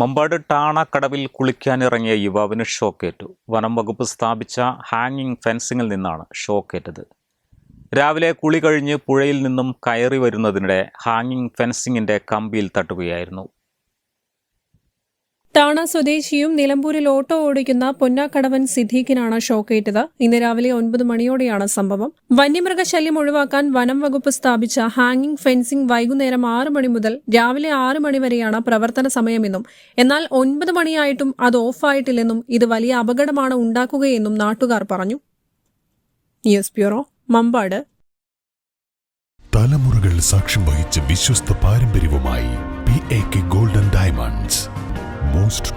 മമ്പാട് ടാണക്കടവിൽ കുളിക്കാനിറങ്ങിയ യുവാവിന് ഷോക്കേറ്റു. വനം വകുപ്പ് സ്ഥാപിച്ച ഹാങ്ങിങ് ഫെൻസിങ്ങിൽ നിന്നാണ് ഷോക്കേറ്റത്. രാവിലെ കുളി കഴിഞ്ഞ് പുഴയിൽ നിന്നും കയറി വരുന്നതിനിടെ ഹാങ്ങിങ് ഫെൻസിങ്ങിന്റെ കമ്പിയിൽ തട്ടുകയായിരുന്നു. ടാണ സ്വദേശിയും നിലമ്പൂരിൽ ഓട്ടോ ഓടിക്കുന്ന പൊന്നാക്കടവൻ സിദ്ദീഖിനാണ് ഷോക്കേറ്റത്. ഇന്ന് രാവിലെ ഒൻപത് മണിയോടെയാണ് സംഭവം. വന്യമൃഗശല്യം ഒഴിവാക്കാൻ വനം വകുപ്പ് സ്ഥാപിച്ച ഹാങ്ങിംഗ് ഫെൻസിംഗ് വൈകുന്നേരം ആറ് മണി മുതൽ രാവിലെ ആറ് മണി വരെയാണ് പ്രവർത്തന സമയമെന്നും എന്നാൽ ഒൻപത് മണിയായിട്ടും അത് ഓഫായിട്ടില്ലെന്നും ഇത് വലിയ അപകടമാണ് ഉണ്ടാക്കുകയെന്നും നാട്ടുകാർ പറഞ്ഞു. News bureau Mampad. തലമുറകൾ സാക്ഷ്യം വഹിച്ച വിശ്വസ്ത പാരമ്പര്യവുമായി P A K gold and diamonds most